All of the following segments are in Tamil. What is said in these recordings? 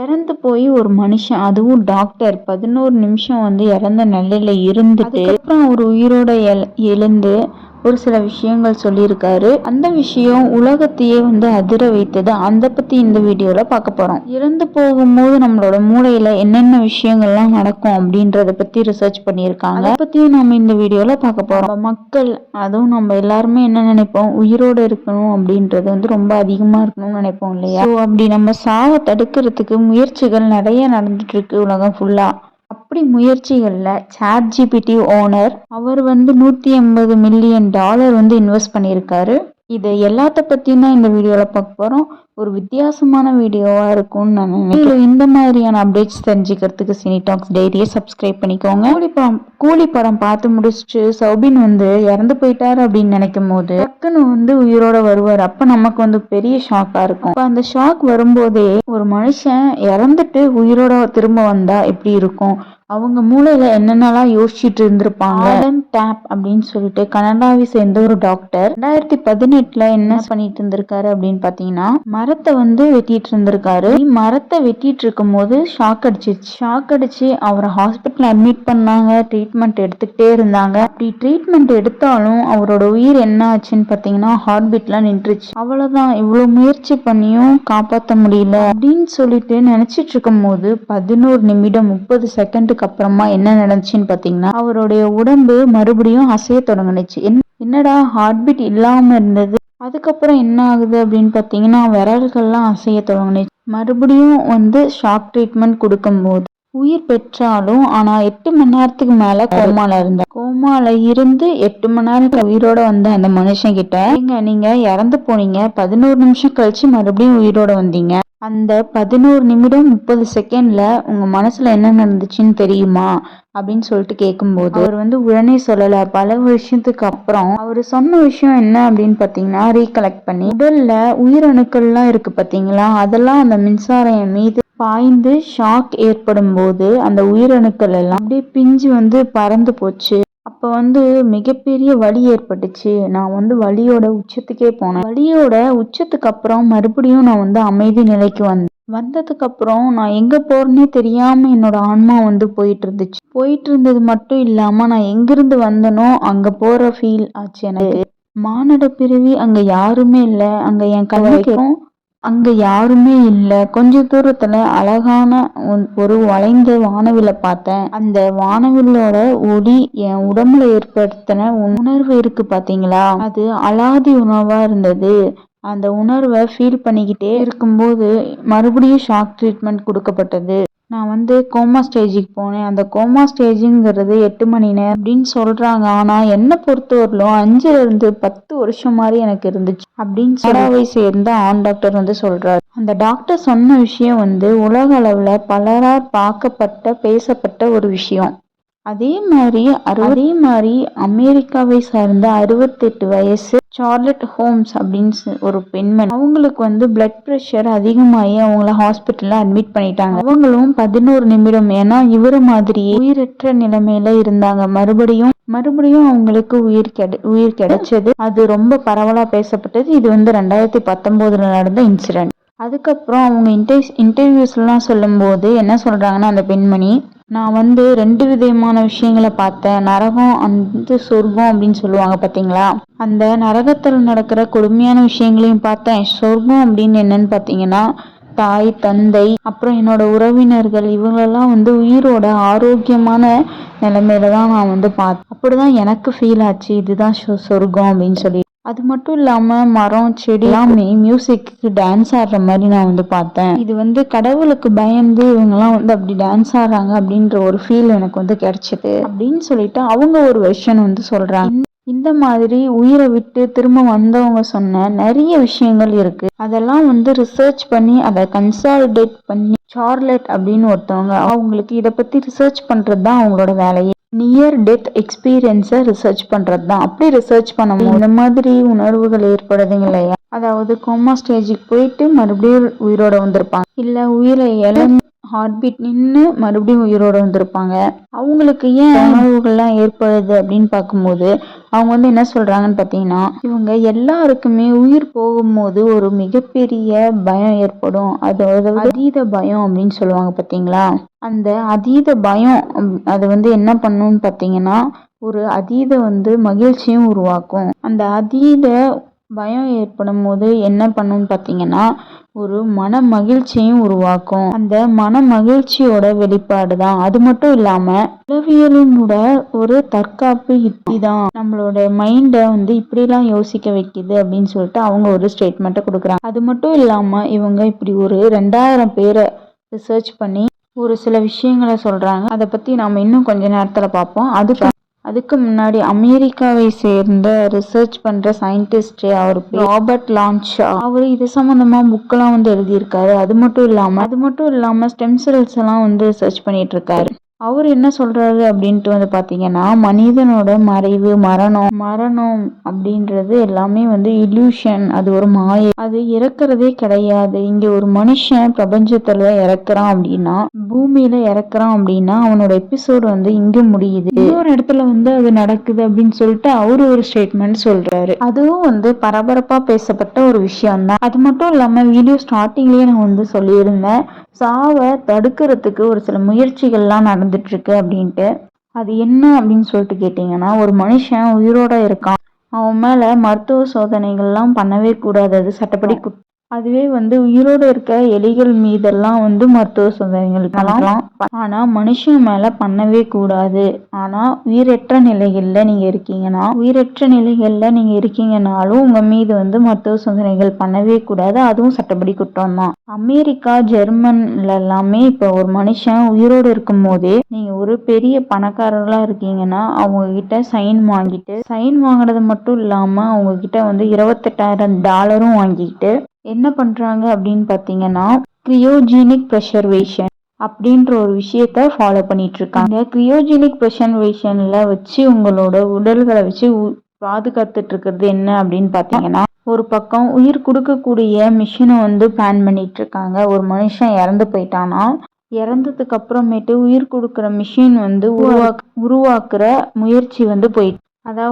இறந்து போய் ஒரு மனுஷன் அதுவும் டாக்டர் பதினோரு நிமிஷம் வந்து இறந்த நிலையில இருந்துட்டு அப்புறம் அவர் உயிரோட எழு எழுந்து ஒரு சில விஷயங்கள் சொல்லியிருக்காரு. அந்த விஷயம் உலகத்தையே வந்து அதிர வைத்தது. அந்த பத்தி இந்த வீடியோல பார்க்க போறோம். இறந்து போகும்போது நம்மளோட மூளையில என்னென்ன விஷயங்கள்லாம் நடக்கும் அப்படின்றத பத்தி ரிசர்ச் பண்ணியிருக்காங்க. அதை பத்தியும் நம்ம இந்த வீடியோல பார்க்க போறோம். மக்கள் அதுவும் நம்ம எல்லாருமே என்ன நினைப்போம்? உயிரோடு இருக்கணும் அப்படின்றது வந்து ரொம்ப அதிகமா இருக்கணும்னு நினைப்போம் இல்லையா? ஸோ அப்படி நம்ம சாவை தடுக்கிறதுக்கு முயற்சிகள் நிறைய நடந்துட்டு இருக்கு உலகம் ஃபுல்லா அப்படி முயற்சிகளில் சாட் ஜிபிடி ஓனர் அவர் வந்து நூற்றி எண்பது மில்லியன் டாலர் வந்து இன்வெஸ்ட் பண்ணியிருக்காரு. இது எல்லாத்த பற்றியும் தான் இந்த வீடியோவில் பார்க்க போகிறோம் ஒரு வித்தியாசமான வீடியோவாக இருக்கும்னு நான் நினைக்கிறேன். இந்த மாதிரியான அப்டேட்ஸ் தெரிஞ்சுக்கிறதுக்கு சினி டாக்ஸ் டெய்லியே சப்ஸ்கிரைப் பண்ணிக்கோங்க. கூலி படம் கூலி படம் பார்த்து முடிச்சுட்டு சௌபின் வந்து இறந்து போயிட்டாரு அப்படின்னு நினைக்கும் போது டக்குன்னு வந்து உயிரோட வருவார். அப்போ நமக்கு வந்து பெரிய ஷாக்காக இருக்கும். இப்போ அந்த ஷாக் வரும்போதே ஒரு மனுஷன் இறந்துட்டு உயிரோட திரும்ப வந்தா எப்படி இருக்கும்? அவங்க மூளையில என்னென்னலாம் யோசிச்சுட்டு இருந்திருப்பாங்க? ஆடம் டேப் அப்படின்னு சொல்லிட்டு கனடாவை சேர்ந்த ஒரு டாக்டர் ரெண்டாயிரத்தி பதினெட்டுல என்ன பண்ணிட்டு இருந்திருக்காரு அப்படின்னு பாத்தீங்கன்னா மரத்தை வந்து வெட்டிட்டு இருந்திருக்காரு. மரத்தை வெட்டிட்டு இருக்கும் போது ஷாக் அடிச்சிச்சு ஷாக் அடிச்சு அவரை ஹாஸ்பிட்டல் அட்மிட் பண்ணாங்க ட்ரீட்மெண்ட் எடுத்துக்கிட்டே இருந்தாங்க. அப்படி ட்ரீட்மெண்ட் எடுத்தாலும் அவரோட உயிர் என்ன ஆச்சுன்னு பாத்தீங்கன்னா ஹார்ட் பீட்லாம் நின்றுச்சு. அவ்வளவுதான். இவ்வளவு முயற்சி பண்ணியும் காப்பாற்ற முடியல அப்படின்னு சொல்லிட்டு நினைச்சிட்டு இருக்கும் போது பதினோரு நிமிடம் முப்பது செகண்ட் அதுக்கு அப்புறமா என்ன நடந்துச்சுன்னு பார்த்தீங்கன்னா அவருடைய உடம்பு மறுபடியும் அசைய தொடங்குனுச்சு. என்னடா ஹார்ட் பீட் இல்லாமல் இருந்தது? அதுக்கப்புறம் என்ன ஆகுது அப்படின்னு பார்த்தீங்கன்னா விரல்கள்லாம் அசைய தொடங்கினுச்சு. மறுபடியும் வந்து ஷாக் ட்ரீட்மெண்ட் கொடுக்கும்போது உயிர் பெற்றாலும் ஆனா எட்டு மணி நேரத்துக்கு மேல கோமால இருந்த. கோமால இருந்து எட்டு மணி நேரம் உயிரோட வந்த அந்த மனுஷன் கிட்ட நீங்க நீங்க இறந்து போனீங்க. பதினோரு நிமிஷம் கழிச்சு மறுபடியும் உயிரோட வந்தீங்க. அந்த பதினோரு நிமிடம் முப்பது செகண்ட்ல உங்க மனசுல என்ன நடந்துச்சுன்னு தெரியுமா? அப்படின்னு சொல்லிட்டு கேட்கும்போது அவர் வந்து உடனே சொல்லல. பல வருஷத்துக்கு அப்புறம் அவர் சொன்ன விஷயம் என்ன அப்படின்னு பாத்தீங்கன்னா ரீகலெக்ட் பண்ணி உடல்ல உயிரணுக்கள்லாம் இருக்கு பாத்தீங்களா? அதெல்லாம் அந்த மின்சாரம் மீது பாய்ந்து ஷாக் ஏற்படும் போது அந்த உயிரணுக்கள் எல்லாம் அப்படியே பிஞ்சு வந்து பறந்து போச்சு. அப்போ வந்து மிகப்பெரிய வலி ஏற்பட்டுச்சு. நான் வந்து வலியோட உச்சத்துக்கே போனேன். வலியோட உச்சத்துக்கு அப்புறம் மறுபடியும் நான் வந்து அமைதி நிலைக்கு வந்தேன் வந்ததுக்கு அப்புறம் நான் எங்க போறேன்னே தெரியாம என்னோட ஆன்மா வந்து போயிட்டு இருந்துச்சு போயிட்டு இருந்தது மட்டும் இல்லாம நான் எங்கிருந்து வந்தனோ அங்க போற ஃபீல் ஆச்சு எனக்கு. மானட பிரிவி அங்க யாருமே இல்லை. அங்க என் கலைக்கும் அங்க யாருமே இல்ல. கொஞ்ச தூரத்துல அழகான ஒரு வளைந்த வானவில பார்த்தேன். அந்த வானவில்லோட ஒளி என் உடம்புல ஏற்படுத்தின உணர்வு இருக்கு பாத்தீங்களா? அது அலாதி உணர்வா இருந்தது. அந்த உணர்வை ஃபீல் பண்ணிக்கிட்டே இருக்கும்போது மறுபடியும் ஷாக் ட்ரீட்மெண்ட் கொடுக்கப்பட்டது. நான் வந்து கோமா ஸ்டேஜுக்கு போனேன். அந்த கோமா ஸ்டேஜுங்கிறது எட்டு மணி நேரம் அப்படின்னு சொல்கிறாங்க ஆனால் என்னை பொறுத்தவரையிலும் அஞ்சுல இருந்து பத்து வருஷம் மாதிரி எனக்கு இருந்துச்சு. அப்படின்னு சடாவை சேர்ந்த ஆண் டாக்டர் வந்து சொல்கிறார் அந்த டாக்டர் சொன்ன விஷயம் வந்து உலக அளவில் பலரால் பார்க்கப்பட்ட பேசப்பட்ட ஒரு விஷயம். அதே மாதிரி அதே மாதிரி அமெரிக்காவை சார்ந்த அறுபத்தெட்டு வயசு சார்லட் ஹோம்ஸ் அப்படின்னு ஒரு பெண்மணி. அவங்களுக்கு வந்து பிளட் ப்ரெஷர் அதிகமாகி அவங்கள ஹாஸ்பிட்டலில் அட்மிட் பண்ணிட்டாங்க. அவங்களும் பதினோரு நிமிடம் ஏன்னா இவர மாதிரியே உயிரற்ற நிலைமையில இருந்தாங்க. மறுபடியும் மறுபடியும் அவங்களுக்கு உயிர் கிடை உயிர் கிடைச்சது. அது ரொம்ப பரவலா பேசப்பட்டது. இது வந்து ரெண்டாயிரத்தி பத்தொன்பதுல நடந்த இன்சிடென்ட் அதுக்கப்புறம் அவங்க இன்டர் இன்டர்வியூஸ்லாம் சொல்லும்போது என்ன சொல்கிறாங்கன்னா அந்த பெண்மணி நான் வந்து ரெண்டு விதமான விஷயங்களை பார்த்தேன். நரகம் அந்த சொர்க்கம் அப்படின்னு சொல்லுவாங்க பார்த்தீங்களா? அந்த நரகத்தில் நடக்கிற கொடுமையான விஷயங்களையும் பார்த்தேன். சொர்க்கம் அப்படின்னு என்னன்னு பார்த்தீங்கன்னா தாய் தந்தை அப்புறம் என்னோட உறவினர்கள் இவங்களெல்லாம் வந்து உயிரோட ஆரோக்கியமான நிலைமையில தான் நான் வந்து பார்த்தேன். அப்படிதான் எனக்கு ஃபீல் ஆச்சு. இதுதான் சொர்க்கம் அப்படின்னு சொல்லி. அது மட்டும் இல்லாமல் மரம் செடி எல்லாமே மியூசிக்கு டான்ஸ் ஆடுற மாதிரி நான் வந்து பார்த்தேன். இது வந்து கடவுளுக்கு பயந்து இவங்கெல்லாம் வந்து அப்படி டான்ஸ் ஆடுறாங்க அப்படின்ற ஒரு ஃபீல் எனக்கு வந்து கிடைச்சிது. அப்படின்னு சொல்லிட்டு அவங்க ஒரு வெர்ஷன் வந்து சொல்கிறாங்க இந்த மாதிரி உயிரை விட்டு திரும்ப வந்தவங்க சொன்ன நிறைய விஷயங்கள் இருக்கு. அதெல்லாம் வந்து ரிசர்ச் பண்ணி அதை கன்சாலிடேட் பண்ணி சார்லெட் அப்படின்னு ஒருத்தவங்க அவங்களுக்கு இதை பற்றி ரிசர்ச் பண்ணுறது தான் அவங்களோட வேலையே. நியர் டெத் எக்ஸ்பீரியன்ஸை ரிசர்ச் பண்ணுறது தான் அப்படி ரிசர்ச் பண்ணும்போது இந்த மாதிரி உணர்வுகள் ஏற்படுதுங்க இல்லையா? அதாவது கோமா ஸ்டேஜுக்கு போயிட்டு மறுபடியும் உயிரோட வந்திருப்பாங்க. இல்லை உயிரை இழந்து ஹார்ட் பீட் நின்று மறுபடியும் உயிரோட வந்திருப்பாங்க. அவங்களுக்கு ஏன் உணவுகள்லாம் ஏற்படுது அப்படின்னு பார்க்கும்போது அவங்க வந்து என்ன சொல்றாங்கன்னு பார்த்தீங்கன்னா இவங்க எல்லாருக்குமே உயிர் போகும்போது ஒரு மிகப்பெரிய பயம் ஏற்படும். அது அதீத பயம் அப்படின்னு சொல்லுவாங்க பார்த்தீங்களா? அந்த அதீத பயம் அது வந்து என்ன பண்ணுன்னு பார்த்தீங்கன்னா ஒரு அதீத வந்து மகிழ்ச்சியும் உருவாக்கும். அந்த அதீத பயம் ஏற்படும் போது என்ன பண்ணுன்னு பார்த்தீங்கன்னா ஒரு மன மகிழ்ச்சியும் உருவாக்கும். அந்த மன மகிழ்ச்சியோட வெளிப்பாடு தான். அது மட்டும் இல்லாம உளவியலினோட ஒரு தற்காப்பு யுக்தி தான். நம்மளோட மைண்டை வந்து இப்படிலாம் யோசிக்க வைக்குது அப்படின்னு சொல்லிட்டு அவங்க ஒரு ஸ்டேட்மெண்ட்டை கொடுக்குறாங்க. அது மட்டும் இல்லாம இவங்க இப்படி ஒரு ரெண்டாயிரம் பேரை ரிசர்ச் பண்ணி ஒரு சில விஷயங்களை சொல்றாங்க. அதை பத்தி நாம இன்னும் கொஞ்ச நேரத்துல பார்ப்போம். அதுக்கு அதுக்கு முன்னாடி அமெரிக்காவை சேர்ந்த ரிசர்ச் பண்ணுற சயின்டிஸ்ட் அவர் ராபர்ட் லான்ஷா அவர் இது சம்மந்தமாக புக்கெல்லாம் வந்து எழுதியிருக்காரு. அது மட்டும் இல்லாமல் அது மட்டும் இல்லாமல் ஸ்டெம் செல்ஸ் எல்லாம் வந்து ரிசர்ச் பண்ணிட்டு இருக்காரு. அவர் என்ன சொல்றாரு அப்படின்ட்டு வந்து பார்த்தீங்கன்னா மனிதனோட மறைவு மரணம் மரணம் அப்படின்றது எல்லாமே வந்து இல்யூஷன் அது ஒரு மாயை. அது இறக்குறதே கிடையாது. இங்க ஒரு மனுஷன் பிரபஞ்சத்துல இறக்குறான் அப்படின்னா பூமியில இறக்குறான் அப்படின்னா அவனோட எபிசோடு வந்து இங்க முடியுது. இன்னொரு இடத்துல வந்து அது நடக்குது அப்படின்னு சொல்லிட்டு அவரு ஒரு ஸ்டேட்மெண்ட் சொல்றாரு. அதுவும் வந்து பரபரப்பா பேசப்பட்ட ஒரு விஷயம் தான் அது மட்டும் இல்லாம வீடியோ ஸ்டார்டிங்லயே நான் வந்து சொல்லியிருந்தேன் சாவை தடுக்கிறதுக்கு ஒரு சில முயற்சிகள்லாம் நடந்து இருக்கு அப்படின்ட்டு. அது என்ன அப்படின்னு சொல்லிட்டு கேட்டிங்கன்னா ஒரு மனுஷன் உயிரோட இருக்கான். அவன் மேல மருத்துவ சோதனைகள்லாம் பண்ணவே கூடாது. அது சட்டப்படி குற்றம் அதுவே வந்து உயிரோட இருக்க எலிகள் மீதெல்லாம் வந்து மருத்துவ சோதனைகள் பண்ணலாம். ஆனால் மனுஷன் மேலே பண்ணவே கூடாது. ஆனால் உயிரற்ற நிலைகளில் நீங்கள் இருக்கீங்கன்னா உயிரற்ற நிலைகளில் நீங்கள் இருக்கீங்கனாலும் உங்கள் மீது வந்து மருத்துவ சோதனைகள் பண்ணவே கூடாது. அதுவும் சட்டப்படி குற்றம் தான். அமெரிக்கா ஜெர்மன்ல எல்லாமே இப்போ ஒரு மனுஷன் உயிரோடு இருக்கும் போதே நீங்கள் ஒரு பெரிய பணக்காரர்களாக இருக்கீங்கன்னா அவங்க கிட்ட சைன் வாங்கிட்டு சைன் வாங்கினது மட்டும் இல்லாமல் அவங்க கிட்ட வந்து இருபத்தெட்டாயிரம் டாலரும் வாங்கிக்கிட்டு என்ன பண்ணுறாங்க அப்படின்னு பார்த்தீங்கன்னா க்ரியோஜீனிக் ப்ரெஷர்வேஷன் அப்படின்ற ஒரு விஷயத்த ஃபாலோ பண்ணிகிட்ருக்காங்க இருக்காங்க ப்ரெஷர்வேஷனில் வச்சு உங்களோட உடல்களை வச்சு உ- பாதுகாத்துட்டு இருக்கிறது என்ன அப்படின்னு பார்த்தீங்கன்னா ஒரு பக்கம் உயிர் கொடுக்கக்கூடிய மிஷினை வந்து பிளான் பண்ணிட்டு இருக்காங்க ஒரு மனுஷன் இறந்து போயிட்டான்னா இறந்ததுக்கு அப்புறமேட்டு உயிர் கொடுக்குற மிஷின் வந்து உருவாக்க உருவாக்குற முயற்சி வந்து போயிட்டு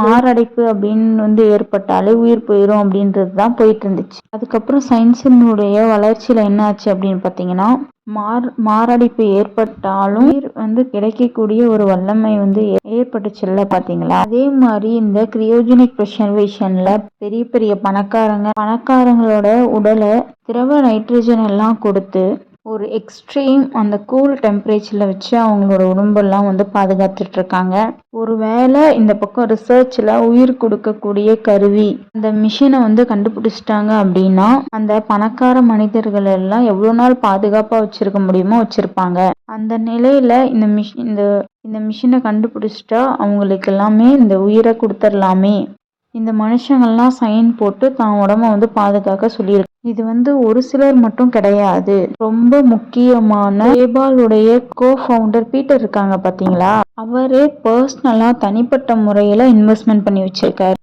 மாரடைப்பு அப்படின்னு வந்து ஏற்பட்டாலே உயிர் போயிடும் அப்படின்றது தான் போயிட்டு இருந்துச்சு அதுக்கப்புறம் சயின்ஸினுடைய வளர்ச்சியில என்ன ஆச்சு அப்படின்னு பார்த்தீங்கன்னா மார் மாரடைப்பு ஏற்பட்டாலும் உயிர் வந்து கிடைக்கக்கூடிய ஒரு வல்லமை வந்து ஏ- ஏற்பட்டுச்சுல்ல பார்த்தீங்களா? அதே மாதிரி இந்த கிரியோஜெனிக் ப்ரெஷர்வேஷன்ல பெரிய பெரிய பணக்காரங்க பணக்காரங்களோட உடலை திரவ நைட்ரஜன் எல்லாம் கொடுத்து ஒரு எக்ஸ்ட்ரீம் அந்த கூல் டெம்பரேச்சரில் வச்சு அவங்களோட உடம்பெல்லாம் வந்து பாதுகாத்துட்டு இருக்காங்க ஒருவேளை இந்த பக்கம் ரிசர்ச்சில் உயிர் கொடுக்கக்கூடிய கருவி அந்த மிஷினை வந்து கண்டுபிடிச்சிட்டாங்க அப்படின்னா அந்த பணக்கார மனிதர்கள் எல்லாம் எவ்வளோ நாள் பாதுகாப்பாக வச்சுருக்க முடியுமோ வச்சுருப்பாங்க. அந்த நிலையில் இந்த மிஷின் இந்த இந்த மிஷினை கண்டுபிடிச்சிட்டா அவங்களுக்கு எல்லாமே இந்த உயிரை கொடுத்துடலாமே இந்த மனுஷங்கள்லாம் சைன் போட்டு தான் உடம்ப வந்து பாதுகாக்க சொல்லியிருக்கு இது வந்து ஒரு சிலர் மட்டும் கிடையாது. ரொம்ப முக்கியமான பேபாலுடைய கோ ஃபவுண்டர் பீட்டர் இருக்காங்க பாத்தீங்களா? அவரே பர்சனலா தனிப்பட்ட முறையில இன்வெஸ்ட்மெண்ட் பண்ணி வச்சிருக்காரு.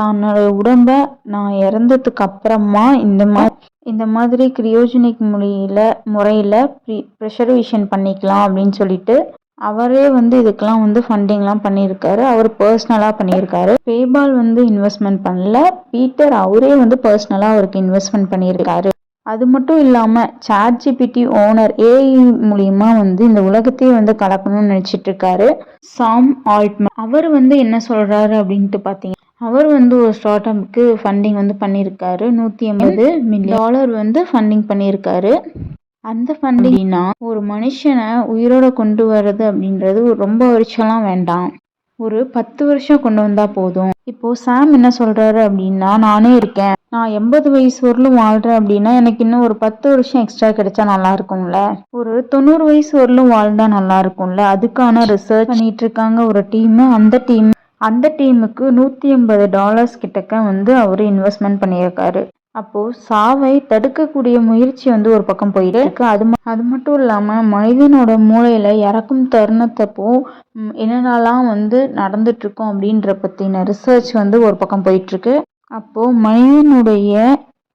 தன்னோட உடம்ப நான் இறந்ததுக்கு அப்புறமா இந்த மாதிரி இந்த மாதிரி கிரியோஜெனிக் முறையில முறையில ப்ரெஷர்வேஷன் பண்ணிக்கலாம் அப்படின்னு சொல்லிட்டு அவரே வந்து இதுக்கெல்லாம் வந்து ஃபண்டிங்லாம் பண்ணியிருக்காரு. அவர் பர்சனலாக பண்ணியிருக்காரு. பேபால் வந்து இன்வெஸ்ட்மெண்ட் பண்ணல. பீட்டர் அவரே வந்து பர்சனலாக அவருக்கு இன்வெஸ்ட்மெண்ட் பண்ணியிருக்காரு. அது மட்டும் இல்லாமல் சாட் ஜிபிடி ஓனர் ஏஐ மூலியமா வந்து இந்த உலகத்தையே வந்து கலக்கணும்னு நினச்சிட்டு இருக்காரு சாம் ஆல்ட்மேன் அவர் வந்து என்ன சொல்றாரு அப்படின்ட்டு பார்த்தீங்க அவர் வந்து ஒரு ஸ்டார்ட் அப்புக்கு ஃபண்டிங் வந்து பண்ணியிருக்காரு. நூற்றி ஐம்பது மில்லியன் டாலர் வந்து ஃபண்டிங் பண்ணியிருக்காரு. அந்த ஃபண்டிங்னா ஒரு மனுஷனை உயிரோட கொண்டு வர்றது அப்படின்றது ஒரு ரொம்ப வருஷம்லாம் வேண்டாம். ஒரு பத்து வருஷம் கொண்டு வந்தா போதும். இப்போ சாம் என்ன சொல்றாரு அப்படின்னா நானே இருக்கேன். நான் எண்பது வயசு வரலும் வாழ்றேன் அப்படின்னா எனக்கு இன்னும் ஒரு பத்து வருஷம் எக்ஸ்ட்ரா கிடைச்சா நல்லா இருக்கும்ல? ஒரு தொண்ணூறு வயசு வரலும் வாழ்ந்தா நல்லா இருக்கும்ல? அதுக்கான ரிசர்ச் பண்ணிட்டு இருக்காங்க ஒரு டீம் அந்த டீம் அந்த டீமுக்கு நூத்தி எண்பது டாலர்ஸ் கிட்டக்க வந்து அவர் இன்வெஸ்ட்மெண்ட் பண்ணியிருக்காரு. அப்போ சாவை தடுக்கக்கூடிய முயற்சி வந்து ஒரு பக்கம் போயிட்டு இருக்கு. அது அது மட்டும் இல்லாம மனிதனோட மூளையில இறக்கும் தருணத்தப்போ என்னென்னலாம் வந்து நடந்துட்டு அப்படின்ற பத்தின ரிசர்ச் வந்து ஒரு பக்கம் போயிட்டு இருக்கு அப்போ மனிதனுடைய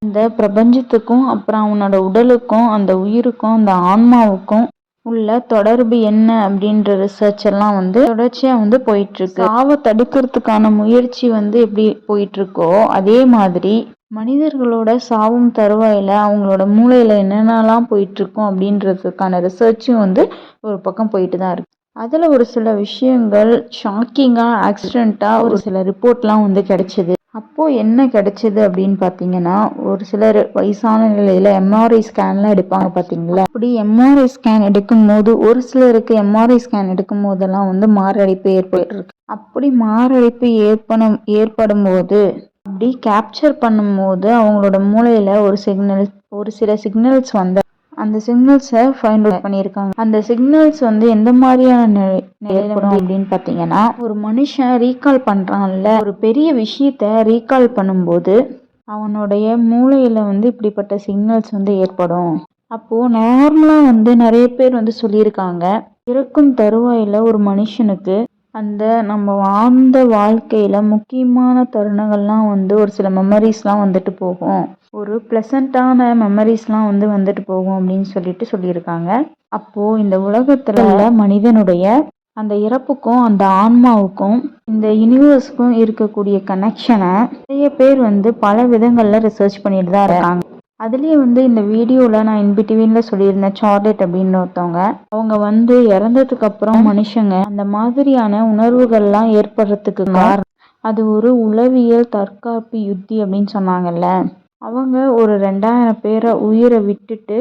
இந்த பிரபஞ்சத்துக்கும் அப்புறம் அவனோட உடலுக்கும் அந்த உயிருக்கும் அந்த ஆன்மாவுக்கும் உள்ள தொடர்பு என்ன அப்படின்ற ரிசர்ச் எல்லாம் வந்து தொடர்ச்சியா வந்து போயிட்டு இருக்கு சாவை தடுக்கிறதுக்கான முயற்சி வந்து எப்படி போயிட்டு இருக்கோ அதே மாதிரி மனிதர்களோட சாவும் தருவாயில அவங்களோட மூளையில என்னென்னலாம் போயிட்டு இருக்கும் அப்படின்றதுக்கான ரிசர்ச்சும் வந்து ஒரு பக்கம் போயிட்டு தான் இருக்கு. அதில் ஒரு சில விஷயங்கள் ஷாக்கிங்காக ஆக்சிடெண்ட்டாக ஒரு சில ரிப்போர்ட்லாம் வந்து கிடச்சிது. அப்போது என்ன கிடைச்சிது அப்படின்னு பார்த்தீங்கன்னா ஒரு சிலர் வயசான நிலையில் எம்ஆர்ஐ ஸ்கேன்லாம் எடுப்பாங்க பார்த்தீங்களா அப்படி எம்ஆர்ஐ ஸ்கேன் எடுக்கும் போது ஒரு சிலருக்கு எம்ஆர்ஐ ஸ்கேன் எடுக்கும் போதெல்லாம் வந்து மாரடைப்பு ஏற்பட்டிருக்கு. அப்படி மாரடைப்பு ஏற்படும் ஏற்படும் போது அப்படி கேப்சர் பண்ணும்போது அவங்களோட மூளையில் ஒரு சிக்னல் ஒரு சில சிக்னல்ஸ் வந்த அந்த சிக்னல்ஸை ஃபைண்ட் அவுட் பண்ணியிருக்காங்க. அந்த சிக்னல்ஸ் வந்து எந்த மாதிரியான நிலை ஏற்படும் அப்படின்னு பார்த்தீங்கன்னா ஒரு மனுஷன் ரீகால் பண்ணுறான்ல ஒரு பெரிய விஷயத்த ரீகால் பண்ணும்போது அவனுடைய மூளையில் வந்து இப்படிப்பட்ட சிக்னல்ஸ் வந்து ஏற்படும். அப்போது நார்மலாக வந்து நிறைய பேர் வந்து சொல்லியிருக்காங்க. இறக்கும் தருவாயில் ஒரு மனுஷனுக்கு அந்த நம்ம வாழ்ந்த வாழ்க்கையில் முக்கியமான தருணங்கள்லாம் வந்து ஒரு சில மெமரிஸ்லாம் வந்துட்டு போகும். ஒரு ப்ளசண்ட்டான மெமரிஸ்லாம் வந்து வந்துட்டு போகும் அப்படின்னு சொல்லிட்டு சொல்லியிருக்காங்க. அப்போது இந்த உலகத்தில் உள்ள மனிதனுடைய அந்த இறப்புக்கும் அந்த ஆன்மாவுக்கும் இந்த யூனிவர்ஸ்க்கும் இருக்கக்கூடிய கனெக்ஷனை நிறைய பேர் வந்து பல விதங்களில் ரிசர்ச் பண்ணிட்டு தான் இருக்காங்க. அதுலேயே வந்து இந்த வீடியோவில் நான் இன்பிட்வீனில் சொல்லியிருந்தேன் சார்லெட் அப்படின்னு ஒருத்தவங்க. அவங்க வந்து இறந்ததுக்கு அப்புறம் மனுஷங்க அந்த மாதிரியான உணர்வுகள்லாம் ஏற்படுறதுக்கு காரணம். அது ஒரு உளவியல் தற்காப்பு யுத்தி அப்படின்னு சொன்னாங்கல்ல. அவங்க ஒரு ரெண்டாயிரம் பேரை உயிரை விட்டுட்டு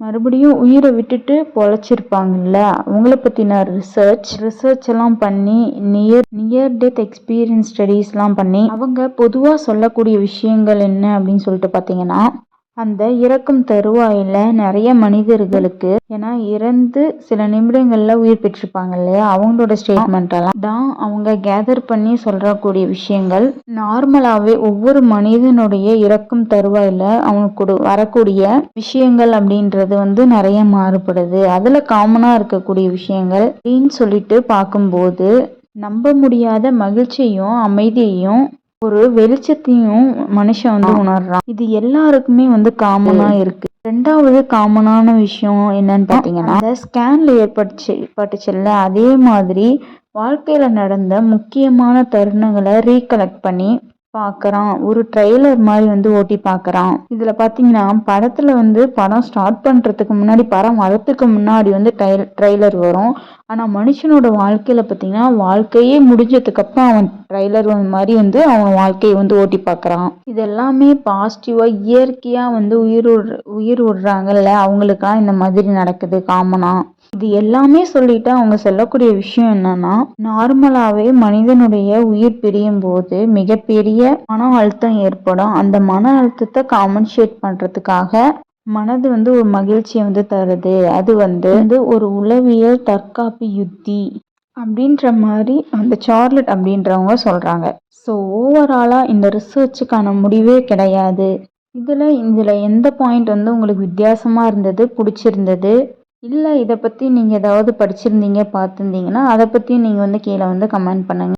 மறுபடியும் உயிரை விட்டுட்டு பொழைச்சிருப்பாங்கல்ல. அவங்கள பற்றின ரிசர்ச் ரிசர்ச் எல்லாம் பண்ணி நியர் நியர் டெத் எக்ஸ்பீரியன்ஸ் ஸ்டடீஸ்லாம் பண்ணி அவங்க பொதுவாக சொல்லக்கூடிய விஷயங்கள் என்ன அப்படின்னு சொல்லிட்டு பார்த்தீங்கன்னா அந்த இறக்கும் தருவாயில நிறைய மனிதர்களுக்கு ஏன்னா இறந்து சில நிமிடங்கள்ல உயிர் பெற்றிருப்பாங்க இல்லையா? அவங்களோட ஸ்டேட்மெண்ட் எல்லாம் தான் அவங்க கேதர் பண்ணி சொல்றக்கூடிய விஷயங்கள். நார்மலாவே ஒவ்வொரு மனிதனுடைய இறக்கும் தருவாயில அவனுக்கு வரக்கூடிய விஷயங்கள் அப்படின்றது வந்து நிறைய மாறுபடுது. அதுல காமனா இருக்கக்கூடிய விஷயங்கள் அப்படின்னு சொல்லிட்டு பார்க்கும்போது நம்ப முடியாத மகிழ்ச்சியும் அமைதியையும் ஒரு வெளிச்சத்தையும் மனுஷன் வந்து உணர்றான். இது எல்லாருக்குமே வந்து காமனா இருக்கு. ரெண்டாவது காமனான விஷயம் என்னன்னு பாத்தீங்கன்னா அந்த ஸ்கேன்ல ஏற்பட்டுச்சு ஏற்பட்டுச்சுல்ல அதே மாதிரி வாழ்க்கையில நடந்த முக்கியமான தருணங்களை ரீகலெக்ட் பண்ணி பார்க்குறான் ஒரு ட்ரெய்லர் மாதிரி வந்து ஓட்டி பார்க்குறான் இதில் பார்த்தீங்கன்னா படத்தில் வந்து படம் ஸ்டார்ட் பண்ணுறதுக்கு முன்னாடி படம் வரத்துக்கு முன்னாடி வந்து ட்ரெய் ட்ரெய்லர் வரும். ஆனால் மனுஷனோட வாழ்க்கையில் பார்த்தீங்கன்னா வாழ்க்கையே முடிஞ்சதுக்கப்புறம் அவன் ட்ரெய்லர் மாதிரி வந்து அவன் வாழ்க்கையை வந்து ஓட்டி பார்க்குறான் இது எல்லாமே பாசிட்டிவாக இயற்கையாக வந்து உயிர் விடுற உயிர் விடுறாங்கல்ல அவங்களுக்கெல்லாம் இந்த மாதிரி நடக்குது காமனாக இது எல்லாமே சொல்லிட்டு அவங்க சொல்லக்கூடிய விஷயம் என்னன்னா நார்மலாவே மனிதனுடைய உயிர் பிரியும் போது மிகப்பெரிய மன அழுத்தம் ஏற்படும். அந்த மன அழுத்தத்தை காமன்ஷியேட் பண்றதுக்காக மனது வந்து ஒரு மகிழ்ச்சியை வந்து தருது. அது வந்து வந்து ஒரு உளவியல் தற்காப்பு யுத்தி அப்படின்ற மாதிரி அந்த சார்லட் அப்படின்றவங்க சொல்றாங்க. ஸோ ஓவராலாக இந்த ரிசர்ச்சுக்கான முடிவே கிடையாது. இதில் இதில் எந்த பாயிண்ட் வந்து உங்களுக்கு வித்தியாசமாக இருந்தது பிடிச்சிருந்தது? இல்லை இதை பற்றி நீங்கள் ஏதாவது படிச்சிருந்தீங்க பார்த்துருந்தீங்கன்னா அதை பற்றியும் நீங்கள் வந்து கீழே வந்து கமெண்ட் பண்ணுங்கள்